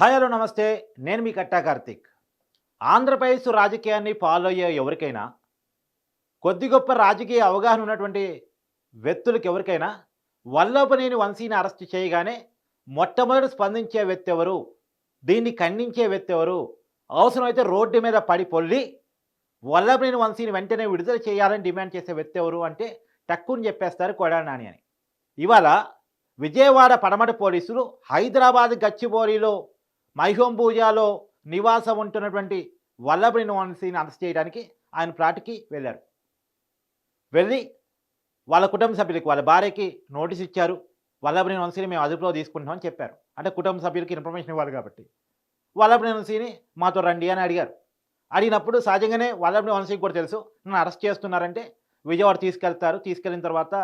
Hi hello నమస్తే. నేను మీ కట్టా కార్తిక్. ఆంధ్రప్రదేశ్ రాజకీయాన్ని ఫాలో అయ్యే ఎవరికైనా కొద్ది గొప్ప రాజకీయ అవగాహన ఉన్నటువంటి వ్యక్తులకు ఎవరికైనా వల్లభనేని వంశీని అరెస్ట్ చేయగానే మొట్టమొదటి స్పందించే వ్యక్తి ఎవరు దీన్ని ఖండించే వ్యక్తి ఎవరు అవసరమైతే రోడ్డు మీద పడి పొల్లి వల్లభనేని వంశీని వెంటనే విడుదల చేయాలని డిమాండ్ చేసే వ్యక్తి ఎవరు అంటే టక్కుని చెప్పేస్తారు కొడా నాని అని. ఇవాళ విజయవాడ పడమటి పోలీసులు హైదరాబాద్ గచ్చిబౌలిలో మైహోం పూజాలో నివాసం ఉంటున్నటువంటి వల్లభని వంశీని అరెస్ట్ చేయడానికి ఆయన ప్రాటికి వెళ్ళారు. వెళ్ళి వాళ్ళ కుటుంబ సభ్యులకి వాళ్ళ భార్యకి నోటీస్ ఇచ్చారు. వల్లభని వంశీని మేము అదుపులో తీసుకుంటామని చెప్పారు. అంటే కుటుంబ సభ్యులకి ఇన్ఫర్మేషన్ ఇవ్వాలి కాబట్టి. వల్లభనేని వంశీని మాతో రండి అని అడిగారు. అడిగినప్పుడు సహజంగానే వల్లభనేని వంశీకి కూడా తెలుసు. నన్ను అరెస్ట్ చేస్తున్నారంటే విజయవాడ తీసుకెళ్తారు. తీసుకెళ్ళిన తర్వాత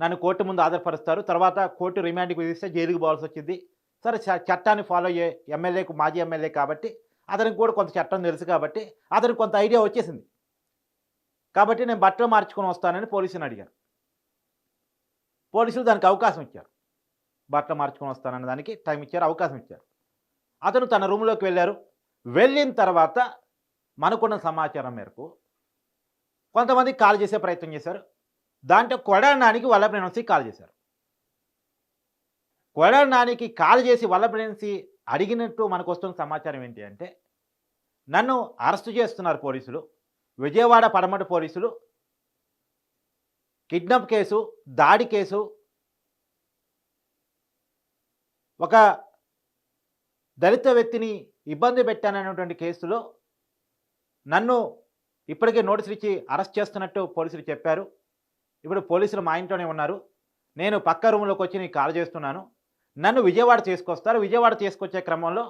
నన్ను కోర్టు ముందు ఆధారపరుస్తారు తర్వాత కోర్టు రిమాండ్కి విధిస్తే జైలుకి పోవాల్సి వచ్చింది. సరే చ- చట్టాన్ని ఫాలో అయ్యే ఎమ్మెల్యేకు మాజీ ఎమ్మెల్యే కాబట్టి అతనికి కూడా కొంత చట్టం తెలుసు కాబట్టి అతనికి కొంత ఐడియా వచ్చేసింది. కాబట్టి నేను బట్టలు మార్చుకొని వస్తానని పోలీసుని అడిగారు పోలీసులు దానికి అవకాశం ఇచ్చారు. బట్టలు మార్చుకొని వస్తానన్న దానికి టైం ఇచ్చారు అవకాశం ఇచ్చారు. అతను తన రూమ్లోకి వెళ్ళారు. వెళ్ళిన తర్వాత మనకున్న సమాచారం మేరకు కొంతమంది కాల్ చేసే ప్రయత్నం చేశారు. దాంట్లో కొడడానికి వాళ్ళ వల్లభనేని కాల్ చేశారు కొడనానికి నానికి కాల్ చేసి వల్లభనేని అడిగినట్టు మనకు వస్తున్న సమాచారం ఏంటి అంటే నన్ను అరెస్ట్ చేస్తున్నారు పోలీసులు విజయవాడ పడమటి పోలీసులు కిడ్నాప్ కేసు దాడి కేసు ఒక దళిత వ్యక్తిని ఇబ్బంది పెట్టాననేటువంటి కేసులో నన్ను ఇప్పటికే నోటీసులు ఇచ్చి అరెస్ట్ చేస్తున్నట్టు పోలీసులు చెప్పారు. ఇప్పుడు పోలీసులు మా ఇంట్లోనే ఉన్నారు. నేను పక్క రూమ్లోకి వచ్చి నీకు కాల్ చేస్తున్నాను. నన్ను విజయవాడ తీసుకొస్తారు. విజయవాడ తీసుకొచ్చే క్రమంలో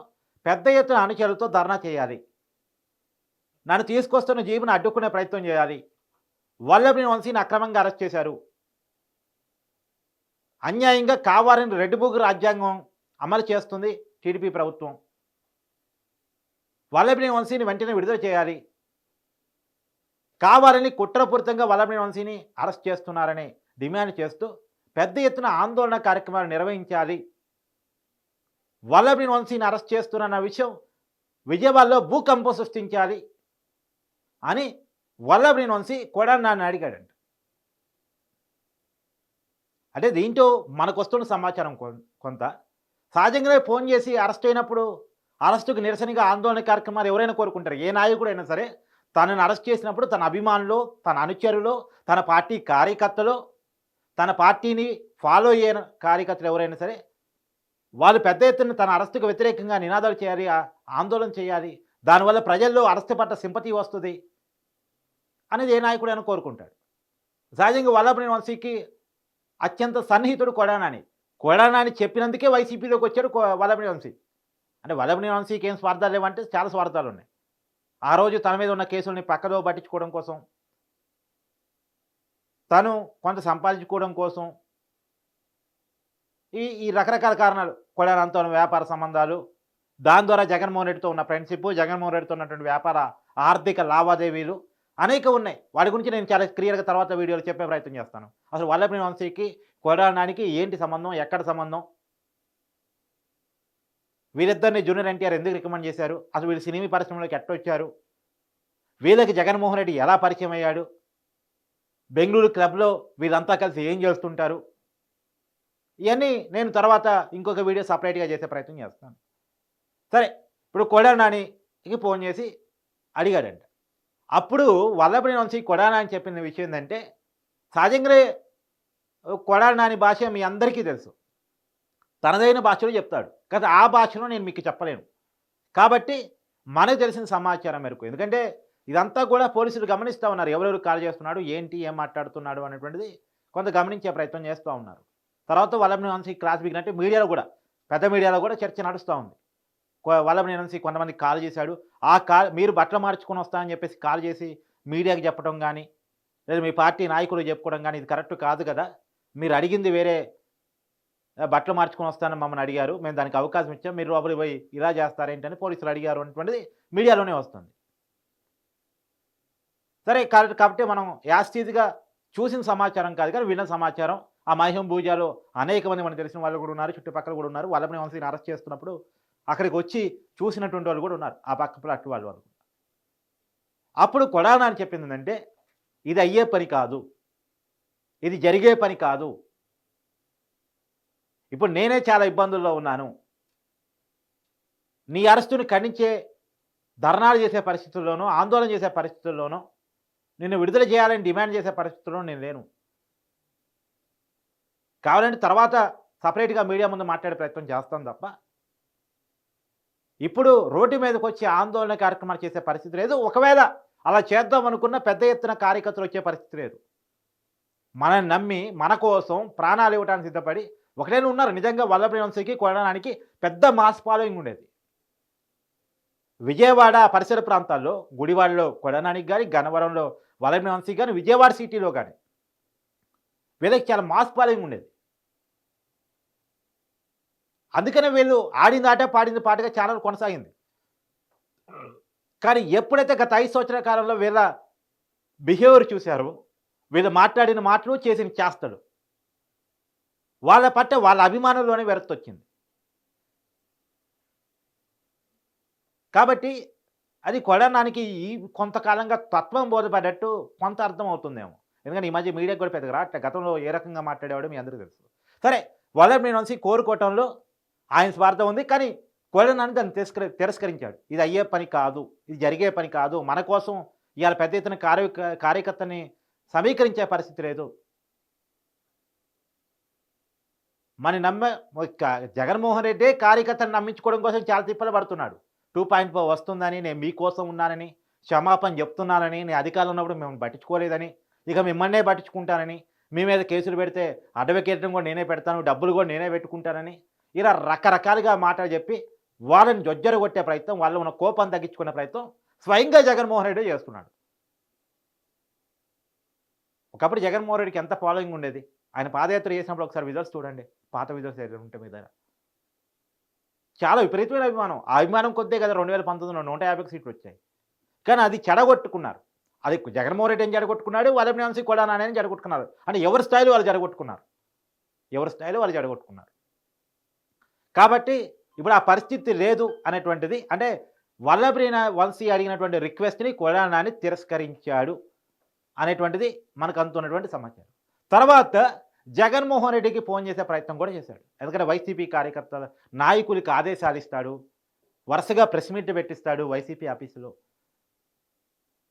పెద్ద ఎత్తున అనుచరులతో ధర్నా చేయాలి. నన్ను తీసుకొస్తున్న జీబును అడ్డుకునే ప్రయత్నం చేయాలి. వల్లభిని వంశీని అక్రమంగా అరెస్ట్ చేశారు. అన్యాయంగా కావాలని రెడ్ బుక్ రాజ్యాంగం అమలు చేస్తుంది టీడీపీ ప్రభుత్వం. వల్లభిని వంశీని వెంటనే విడుదల చేయాలి. కావాలని కుట్రపూరితంగా వల్లభిని వంశీని అరెస్ట్ చేస్తున్నారని డిమాండ్ చేస్తూ పెద్ద ఎత్తున ఆందోళన కార్యక్రమాలు నిర్వహించాలి. వల్లభని వంశీని అరెస్ట్ చేస్తున్న విషయం విజయవాడలో భూకంపం సృష్టించాలి అని వల్లభని వంశీ కూడా నన్ను అడిగాడంట. అంటే దీంట్లో మనకు వస్తున్న సమాచారం కొంత. సహజంగానే ఫోన్ చేసి అరెస్ట్ అయినప్పుడు అరెస్టుకు నిరసనగా ఆందోళన కార్యక్రమాలు ఎవరైనా కోరుకుంటారు? ఏ నాయకుడైనా సరే తనను అరెస్ట్ చేసినప్పుడు తన అభిమానులు తన అనుచరులు తన పార్టీ కార్యకర్తలు తన పార్టీని ఫాలో అయ్యే కార్యకర్తలు ఎవరైనా సరే వాళ్ళు పెద్ద ఎత్తున తన అరెస్టుకు వ్యతిరేకంగా నినాదాలు చేయాలి ఆందోళన చేయాలి. దానివల్ల ప్రజల్లో అరెస్ట్ పట్ల సింపతి వస్తుంది అనేది ఏ నాయకుడైనా కోరుకుంటాడు. సహజంగా వల్లభనేని వంశీకి అత్యంత సన్నిహితుడు కొడానాని. కొడానాని చెప్పినందుకే వైసీపీలోకి వచ్చాడు కొ- వల్లభనేని వంశీ. అంటే వల్లభనేని వంశీకి ఏం స్వార్థాలు లేవంటే చాలా స్వార్థాలు ఉన్నాయి. ఆ రోజు తన మీద ఉన్న కేసుల్ని పక్కదో పట్టించుకోవడం కోసం తను కొంత సంపాదించుకోవడం కోసం ఈ ఈ రకరకాల కారణాలు కొడానంతో వ్యాపార సంబంధాలు దాని ద్వారా జగన్మోహన్ రెడ్డితో ఉన్న ఫ్రెండ్షిప్ జగన్మోహన్ రెడ్డితో ఉన్నటువంటి వ్యాపార ఆర్థిక లావాదేవీలు అనేక ఉన్నాయి. వాటి గురించి నేను చాలా క్లియర్గా తర్వాత వీడియోలో చెప్పే ప్రయత్నం చేస్తాను. అసలు వల్లభనేని వంశీకి కొడానానికి ఏంటి సంబంధం ఎక్కడ సంబంధం? వీరిద్దరిని జూనియర్ ఎన్టీఆర్ ఎందుకు రికమెండ్ చేశారు? అసలు వీళ్ళు సినిమా పరిశ్రమలోకి ఎట్టొచ్చారు వీళ్ళకి జగన్మోహన్ రెడ్డి ఎలా పరిచయం అయ్యాడు? బెంగళూరు క్లబ్లో వీళ్ళంతా కలిసి ఏం చేస్తుంటారు? ఇవన్నీ నేను తర్వాత ఇంకొక వీడియో సపరేట్గా చేసే ప్రయత్నం చేస్తాను. సరే ఇప్పుడు కొడానానికి ఫోన్ చేసి అడిగాడంట. అప్పుడు వల్లభనేని నుంచి కొడానా అని చెప్పిన విషయం ఏంటంటే సహజంగానే కొడానాని భాష మీ అందరికీ తెలుసు. తనదైన భాషలో చెప్తాడు. కదా ఆ భాషలో నేను మీకు చెప్పలేను. కాబట్టి మనకు తెలిసిన సమాచారం మేరకు. ఎందుకంటే ఇదంతా కూడా పోలీసులు గమనిస్తూ ఉన్నారు. ఎవరెవరు కాల్ చేస్తున్నాడు ఏంటి ఏం మాట్లాడుతున్నాడు అనేటువంటిది కొంత గమనించే ప్రయత్నం చేస్తూ ఉన్నారు. తర్వాత వల్లభనేని వంశీ క్లాస్ బిగినట్టు మీడియాలో కూడా పెద్ద మీడియాలో కూడా చర్చ నడుస్తూ ఉంది. కొ- వల్లభనేని వంశీ కొంతమంది కాల్ చేశాడు. ఆ కాల్ మీరు బట్టలు మార్చుకొని వస్తా అని చెప్పేసి కాల్ చేసి మీడియాకి చెప్పడం కానీ లేదా మీ పార్టీ నాయకులు చెప్పుకోవడం కానీ ఇది కరెక్ట్ కాదు కదా? మీరు అడిగింది వేరే బట్టలు మార్చుకొని వస్తానని మమ్మల్ని అడిగారు. మేము దానికి అవకాశం ఇచ్చాం. మీరు లోపలికి పోయి ఇలా చేస్తారేంటని పోలీసులు అడిగారు అనేటువంటిది మీడియాలోనే వస్తుంది. సరే కాబట్టి కాబట్టి మనం యాస్టీజ్గా చూసిన సమాచారం కాదు కానీ విన్న సమాచారం. ఆ మహిమ భూజాలో అనేక మంది మనకు తెలిసిన వాళ్ళు కూడా ఉన్నారు చుట్టుపక్కల కూడా ఉన్నారు. వాళ్ళని వంశీని అరెస్ట్ చేస్తున్నప్పుడు అక్కడికి వచ్చి చూసినటువంటి వాళ్ళు కూడా ఉన్నారు. ఆ పక్క ప్లాట్ వాళ్ళు అనుకుంటారు అప్పుడు కొడానా అని చెప్పింది ఏంటంటే ఇది అయ్యే పని కాదు. ఇది జరిగే పని కాదు. ఇప్పుడు నేనే చాలా ఇబ్బందుల్లో ఉన్నాను. నీ అరెస్టుని ఖండించే ధర్నాలు చేసే పరిస్థితుల్లోనూ ఆందోళన చేసే పరిస్థితుల్లోనూ నిన్ను విడుదల చేయాలని డిమాండ్ చేసే పరిస్థితుల్లో నేను లేను. కావాలంటే తర్వాత సపరేట్గా మీడియా ముందు మాట్లాడే ప్రయత్నం చేస్తాం తప్ప ఇప్పుడు రోడ్డు మీదకి వచ్చి ఆందోళన కార్యక్రమాలు చేసే పరిస్థితి లేదు. ఒకవేళ అలా చేద్దాం అనుకున్న పెద్ద ఎత్తున కార్యకర్తలు వచ్చే పరిస్థితి లేదు. మనల్ని నమ్మి మన కోసం ప్రాణాలు ఇవ్వడానికి సిద్ధపడి ఒకటే ఉన్నారు. నిజంగా వల్లభ వంశీకి కొనడానికి పెద్ద మాస్ ఫాలోయింగ్ ఉండేది. విజయవాడ పరిసర ప్రాంతాల్లో గుడివాడలో కొడనానికి కానీ గన్నవరంలో వల్లభ కానీ విజయవాడ సిటీలో కానీ వీళ్ళకి చాలా మాస్ ఫాలోయింగ్ ఉండేది. అందుకనే వీళ్ళు ఆడింది ఆట పాడింది పాటగా ఛానల్ కొనసాగింది. కానీ ఎప్పుడైతే గత ఐదు సంవత్సరాల కాలంలో వీళ్ళ బిహేవియర్ చూశారో వీళ్ళు మాట్లాడిన మాటలు చేసిన చేస్తాడు వాళ్ళ పట్ల వాళ్ళ అభిమానంలోనే విరక్తి కాబట్టి అది కొడనానికి ఈ కొంతకాలంగా తత్వం బోధపడ్డట్టు కొంత అర్థం అవుతుందేమో. ఎందుకంటే ఈ మధ్య మీడియా కూడా పెద్దగా అట్లా గతంలో ఏ రకంగా మాట్లాడేవాడు మీ అందరికీ తెలుసు. సరే వల్లభ వంశీ కోరుకోవటంలో ఆయన స్వార్థం ఉంది. కానీ కొడనాన్ని దాన్ని తిరస్కరి తిరస్కరించాడు. ఇది అయ్యే పని కాదు. ఇది జరిగే పని కాదు. మన కోసం ఇవాళ పెద్ద ఎత్తున కార్య కార్యకర్తని సమీకరించే పరిస్థితి లేదు. మన నమ్మ జగన్మోహన్ రెడ్డి కార్యకర్తను నమ్మించుకోవడం కోసం చాలా తిప్పలు పడుతున్నాడు. టూ పాయింట్ ఫోర్ వస్తుందని నేను మీకోసం ఉన్నానని క్షమాపణ చెప్తున్నానని నేను అధికారులు ఉన్నప్పుడు మేము పట్టించుకోలేదని ఇక మిమ్మల్నే పట్టించుకుంటానని మీ మీద కేసులు పెడితే అడ్వకేటం కూడా నేనే పెడతాను డబ్బులు కూడా నేనే పెట్టుకుంటానని ఇలా రకరకాలుగా మాటలు చెప్పి వాళ్ళని జొజ్జర కొట్టే ప్రయత్నం వాళ్ళు ఉన్న కోపం తగ్గించుకునే ప్రయత్నం స్వయంగా జగన్మోహన్ రెడ్డి చేస్తున్నాడు. ఒకప్పుడు జగన్మోహన్ రెడ్డికి ఎంత ఫాలోయింగ్ ఉండేది? ఆయన పాదయాత్ర చేసినప్పుడు ఒకసారి విజువల్స్ చూడండి. పాత విజువల్స్ ఏదైనా ఉంటే మీ దగ్గర. చాలా విపరీతమైన అభిమానం. ఆ అభిమానం కొద్దే కదా రెండు వేల పంతొమ్మిదిలో నూట యాభై సీట్లు వచ్చాయి. కానీ అది చెడగొట్టుకున్నారు. అది జగన్మోహన్ రెడ్డి అని జడగొట్టుకున్నాడు వల్లభ వంశీ కూడా నాని జడగొట్టుకున్నారు అంటే ఎవరి స్థాయిలో వాళ్ళు జడగొట్టుకున్నారు ఎవరి స్థాయిలో వాళ్ళు జడగొట్టుకున్నారు కాబట్టి ఇప్పుడు ఆ పరిస్థితి లేదు అనేటువంటిది. అంటే వల్లభ్రీన వంశీ అడిగినటువంటి రిక్వెస్ట్ని కొడానాని తిరస్కరించాడు అనేటువంటిది మనకు అందుతున్నటువంటి సమాచారం. తర్వాత జగన్మోహన్ రెడ్డికి ఫోన్ చేసే ప్రయత్నం కూడా చేశాడు. ఎందుకంటే వైసీపీ కార్యకర్తల నాయకులకి ఆదేశాలు ఇస్తాడు వరుసగా ప్రెస్ మీట్ పెట్టిస్తాడు వైసీపీ ఆఫీసులో.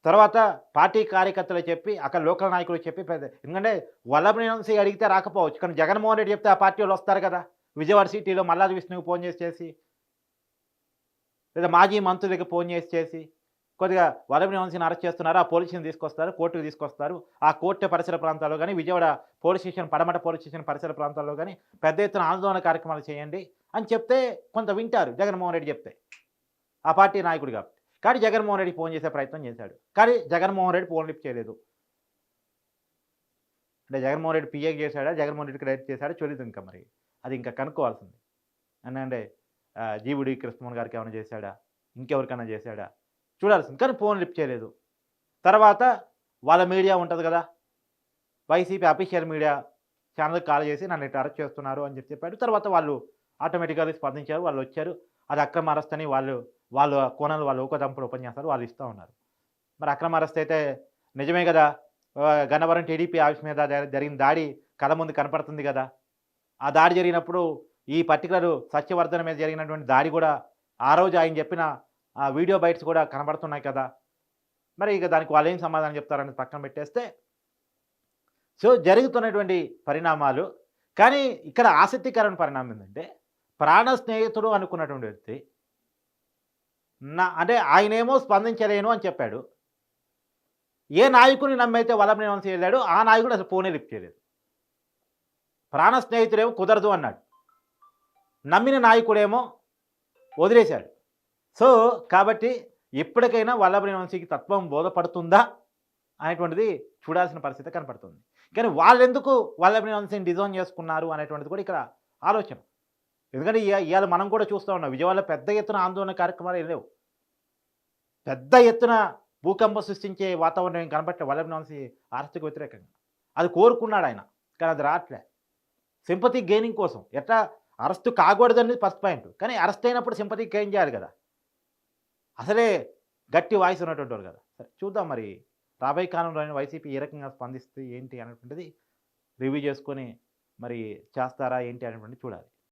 తర్వాత పార్టీ కార్యకర్తలు చెప్పి అక్కడ లోకల్ నాయకులు చెప్పి పెద్ద- ఎందుకంటే వల్లభ్రీనంశీ అడిగితే రాకపోవచ్చు కానీ జగన్మోహన్ రెడ్డి చెప్తే ఆ పార్టీ వాళ్ళు వస్తారు కదా. విజయవాడ సిటీలో మల్లాది విష్ణువు ఫోన్ చేసి చేసి లేదా మాజీ మంత్రులకి ఫోన్ చేసి చేసి కొద్దిగా వరమి వంశీని అరెస్ట్ చేస్తున్నారు. ఆ పోలీసుని తీసుకొస్తారు. కోర్టుకు తీసుకొస్తారు. ఆ కోర్టు పరిసర ప్రాంతాల్లో కానీ Vijayawada police station Patamata police station పరిసర ప్రాంతాల్లో కానీ పెద్ద ఎత్తున ఆందోళన కార్యక్రమాలు చేయండి అని చెప్తే కొంత వింటారు. జగన్మోహన్ రెడ్డి చెప్తే. ఆ పార్టీ నాయకుడు కాబట్టి. కానీ జగన్మోహన్ రెడ్డి ఫోన్ చేసే ప్రయత్నం చేశాడు. కానీ జగన్మోహన్ రెడ్డి ఫోన్ లిఫ్ట్ చేయలేదు. అంటే జగన్మోహన్ రెడ్డి పిఏకి చేశాడా? జగన్మోహన్ రెడ్డికి డైరెక్ట్ చేశాడా? చూడలేదు ఇంకా మరి. అది ఇంకా కనుక్కోవాల్సింది. అంటే జీవుడి కృష్ణమోహన్ గారికి ఏమైనా చేశాడా? ఇంకెవరికైనా చేశాడా? చూడాల్సింది. కానీ ఫోన్ లిఫ్ట్ చేయలేదు. తర్వాత వాళ్ళ మీడియా ఉంటుంది కదా. వైసీపీ అఫీషియల్ మీడియా ఛానల్కి కాల్ చేసి నన్ను ఇట్లా అరెస్ట్ చేస్తున్నారు అని చెప్పి చెప్పాడు. తర్వాత వాళ్ళు ఆటోమేటిక్గా స్పందించారు. వాళ్ళు వచ్చారు. అది అక్రమ అరెస్ట్ అని వాళ్ళు వాళ్ళు కోణాలు వాళ్ళు ఊకదంపుడు ఓపెన్ చేస్తారు. వాళ్ళు ఇస్తూ ఉన్నారు. మరి అక్రమ అరెస్ట్ అయితే నిజమే కదా. గన్నవరం టీడీపీ ఆఫీస్ మీద జరిగిన దాడి కళ ముందు కనపడుతుంది కదా. ఆ దాడి జరిగినప్పుడు ఈ పర్టికులర్ సత్యవర్ధన మీద జరిగినటువంటి దాడి కూడా ఆ రోజు ఆయన చెప్పిన ఆ వీడియో బైట్స్ కూడా కనబడుతున్నాయి కదా. మరి ఇక దానికి వాళ్ళు ఏం సమాధానం చెప్తారని పక్కన పెట్టేస్తే సో జరుగుతున్నటువంటి పరిణామాలు కానీ ఇక్కడ ఆసక్తికరమైన పరిణామం ఏంటంటే ప్రాణ స్నేహితుడు అనుకున్నటువంటి వ్యక్తి నా అంటే ఆయనేమో స్పందించలేను అని చెప్పాడు. ఏ నాయకుని నమ్మైతే వలభ వంశీ వెళ్ళాడు ఆ నాయకుడు అసలు ఫోనే లిఫ్ట్ చేయలేదు. ప్రాణ స్నేహితుడేమో కుదరదు అన్నాడు. నమ్మిన నాయకుడేమో వదిలేశాడు. సో కాబట్టి ఎప్పటికైనా వల్లభ వంశీకి తత్వం బోధపడుతుందా అనేటువంటిది చూడాల్సిన పరిస్థితి కనపడుతుంది. కానీ వాళ్ళెందుకు వల్లభ వంశీని డిజైన్ చేసుకున్నారు అనేటువంటిది కూడా ఇక్కడ ఆలోచన. ఎందుకంటే ఇవాళ మనం కూడా చూస్తూ ఉన్నాం. విజయవాడలో పెద్ద ఎత్తున ఆందోళన కార్యక్రమాలు లేవు. పెద్ద ఎత్తున భూకంపం సృష్టించే వాతావరణం ఏం కనబట్టే వల్లభ వంశీ ఆర్థిక వ్యతిరేకంగా. అది కోరుకున్నాడు ఆయన కానీ అది రావట్లే సింపతి గెయినింగ్ కోసం. ఎట్లా? అరెస్ట్ కాకూడదు అనేది ఫస్ట్ పాయింట్. కానీ అరెస్ట్ అయినప్పుడు సింపతికి గెయిన్ చేయాలి కదా. అసలే గట్టి వాయిస్ ఉన్నటువంటి వారు కదా. సరే చూద్దాం మరి. రాబోయే కాలంలో వైసీపీ ఏ రకంగా స్పందిస్తే ఏంటి అనేటువంటిది రివ్యూ చేసుకొని మరి చేస్తారా ఏంటి అనేటువంటిది చూడాలి.